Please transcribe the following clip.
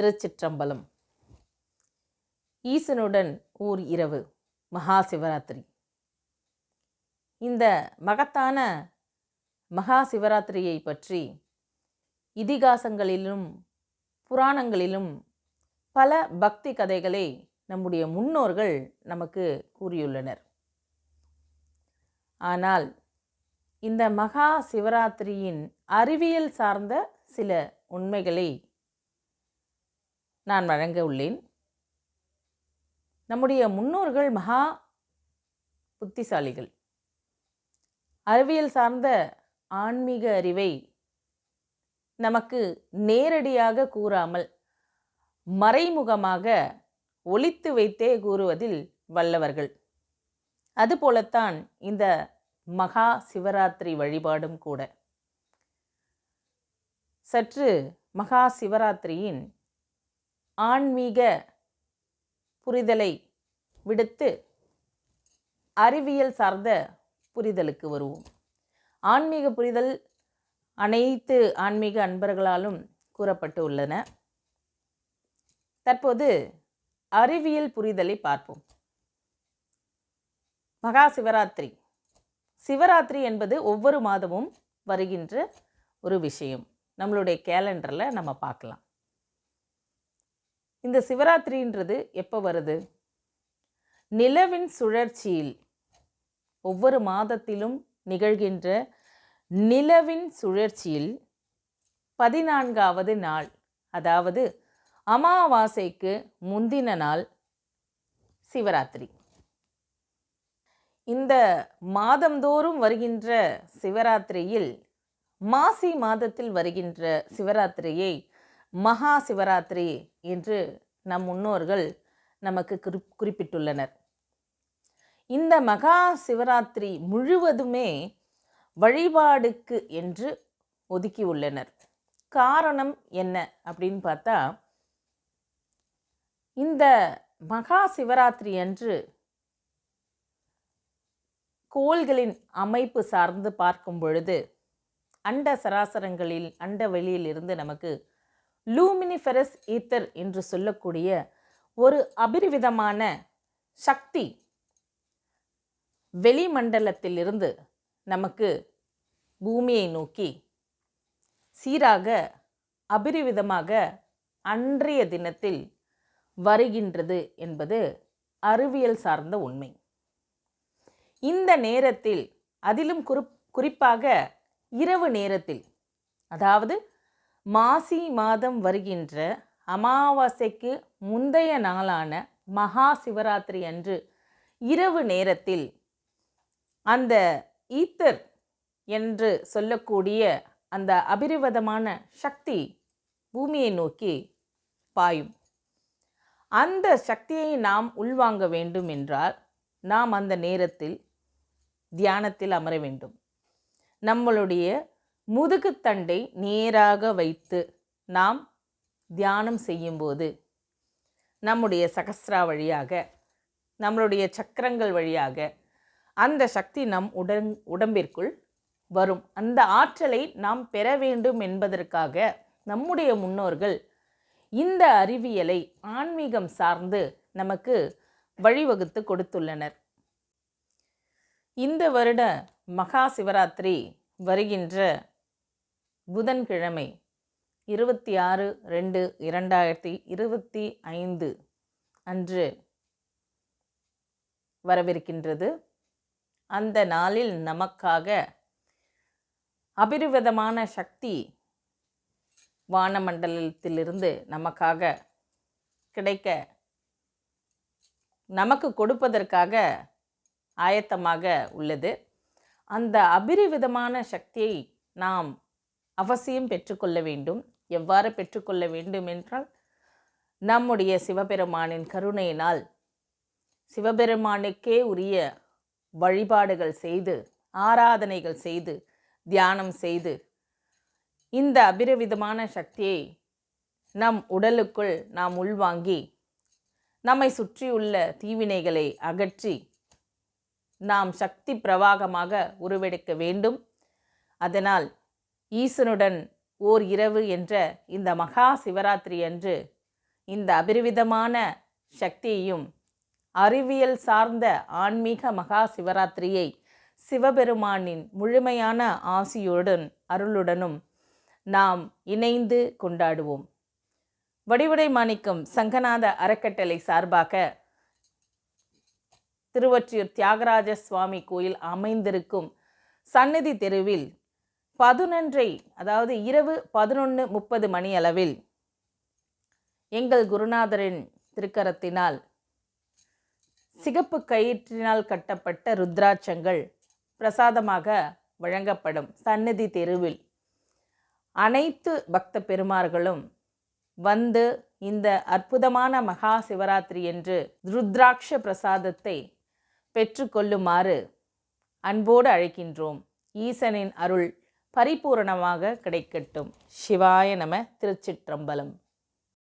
திருச்சிற்றம்பலம். ஈசனுடன் ஊர் இரவு மகா சிவராத்திரி இந்த மகத்தான மகா சிவராத்திரியை பற்றி இதிகாசங்களிலும் புராணங்களிலும் பல பக்தி கதைகளை நம்முடைய முன்னோர்கள் நமக்கு கூறியுள்ளனர். ஆனால் இந்த மகா சிவராத்திரியின் அறிவியல் சார்ந்த சில உண்மைகளை நான் வழங்க உள்ளேன். நம்முடைய முன்னோர்கள் மகா புத்திசாலிகள். அறிவியல் சார்ந்த ஆன்மீக அறிவை நமக்கு நேரடியாக கூறாமல் மறைமுகமாக ஒழித்து வைத்தே கூறுவதில் வல்லவர்கள். அதுபோலத்தான் இந்த மகா சிவராத்திரி வழிபாடும் கூட. சற்று மகா சிவராத்திரியின் ஆன்மீக புரிதலை விடுத்து அறிவியல் சார்ந்த புரிதலுக்கு வருவோம். ஆன்மீக புரிதல் அனைத்து ஆன்மீக அன்பர்களாலும் கூறப்பட்டு உள்ளன. தற்போது அறிவியல் புரிதலை பார்ப்போம். மகா சிவராத்திரி. சிவராத்திரி என்பது ஒவ்வொரு மாதமும் வருகின்ற ஒரு விஷயம். நம்மளுடைய கேலண்டரில் நம்ம பார்க்கலாம். இந்த சிவராத்திரின்றது எப்போ வருது? நிலவின் சுழற்சியில் ஒவ்வொரு மாதத்திலும் நிகழ்கின்ற நிலவின் சுழற்சியில் பதினான்காவது நாள் அதாவது அமாவாசைக்கு முந்தின நாள் சிவராத்திரி. இந்த மாதந்தோறும் வருகின்ற சிவராத்திரியில் மாசி மாதத்தில் வருகின்ற சிவராத்திரியை மகா சிவராத்திரி என்று நம் முன்னோர்கள் நமக்கு குறி குறிப்பிட்டுள்ளனர். இந்த மகா சிவராத்திரி முழுவதுமே வழிபாடுக்கு என்று ஒதுக்கியுள்ளனர் காரணம் என்ன அப்படின்னு பார்த்தா இந்த மகா சிவராத்திரி அன்று கோள்களின் அமைப்பு சார்ந்து பார்க்கும் பொழுது அண்ட சராசரங்களில் அண்ட வெளியிலிருந்து நமக்கு லூமினிஃபெரஸ் ஈத்தர் என்று சொல்லக்கூடிய ஒரு அபிரிவிதமான சக்தி வெளிமண்டலத்திலிருந்து நமக்கு பூமியை நோக்கி சீராக அபிரிவிதமாக அன்றைய தினத்தில் வருகின்றது என்பது அறிவியல் சார்ந்த உண்மை. இந்த நேரத்தில் அதிலும் குறிப்பாக இரவு நேரத்தில் அதாவது மாசி மாதம் வருகின்ற அமாவாசைக்கு முந்தைய நாளான மகா சிவராத்திரி அன்று இரவு நேரத்தில் அந்த ஈத்தர் என்று சொல்லக்கூடிய அந்த அபிரிவதமான சக்தி பூமியை நோக்கி பாயும். அந்த சக்தியை நாம் உள்வாங்க வேண்டும் என்றால் நாம் அந்த நேரத்தில் தியானத்தில் அமர வேண்டும். நம்மளுடைய முதுகுத்தண்டை நேராக வைத்து நாம் தியானம் செய்யும்போது நம்முடைய சகஸ்ரா வழியாக நம்மளுடைய சக்கரங்கள் வழியாக அந்த சக்தி நம் உடன் உடம்பிற்குள் வரும். அந்த ஆற்றலை நாம் பெற வேண்டும் என்பதற்காக நம்முடைய முன்னோர்கள் இந்த அறிவியலை ஆன்மீகம் சார்ந்து நமக்கு வழிவகுத்து கொடுத்துள்ளனர். இந்த வருட மகா சிவராத்திரி வருகின்ற புதன்கிழமை இருபத்தி ஆறு ரெண்டு இரண்டாயிரத்தி இருபத்தி ஐந்து அன்று வரவிருக்கின்றது. அந்த நாளில் நமக்காக அபிரிவிதமான சக்தி வானமண்டலத்திலிருந்து நமக்காக கிடைக்க நமக்கு கொடுப்பதற்காக ஆயத்தமாக உள்ளது. அந்த அபிரிவிதமான சக்தியை நாம் அவசியம் பெற்றுக்கொள்ள வேண்டும். எவ்வாறு பெற்றுக்கொள்ள வேண்டும் என்றால் நம்முடைய சிவபெருமானின் கருணையினால் சிவபெருமானுக்கே உரிய வழிபாடுகள் செய்து ஆராதனைகள் செய்து தியானம் செய்து இந்த அபிரவிதமான சக்தியை நம் உடலுக்குள் நாம் உள்வாங்கி நம்மை சுற்றியுள்ள தீவினைகளை அகற்றி நாம் சக்தி பிரவாகமாக உருவெடுக்க வேண்டும். அதனால் ஈசனுடன் ஓர் இரவு என்ற இந்த மகா சிவராத்திரி அன்று இந்த அபரிவிதமான சக்தியையும் அறிவியல் சார்ந்த ஆன்மீக மகா சிவராத்திரியை சிவபெருமானின் முழுமையான ஆசியுடன் அருளுடனும் நாம் இணைந்து கொண்டாடுவோம். வடிவுடை மாணிக்கம் சங்கநாத அறக்கட்டளை சார்பாக திருவொற்றியூர் தியாகராஜ சுவாமி கோயில் அமைந்திருக்கும் சந்நிதி தெருவில் பதினொன்றை அதாவது இரவு பதினொன்று முப்பது மணி அளவில் எங்கள் குருநாதரின் திருக்கரத்தினால் சிகப்பு கயிற்றினால் கட்டப்பட்ட ருத்ராட்சங்கள் பிரசாதமாக வழங்கப்படும் சந்நிதி தெருவில் அனைத்து பக்த பெருமார்களும் வந்து இந்த அற்புதமான மகா சிவராத்திரி என்று ருத்ராட்ச பிரசாதத்தை பெற்றுக்கொள்ளுமாறு அன்போடு அழைக்கின்றோம். ஈசனின் அருள் பரிபூரணமாக கிடைக்கட்டும். சிவாய நம திருச்சிற்றம்பலம்.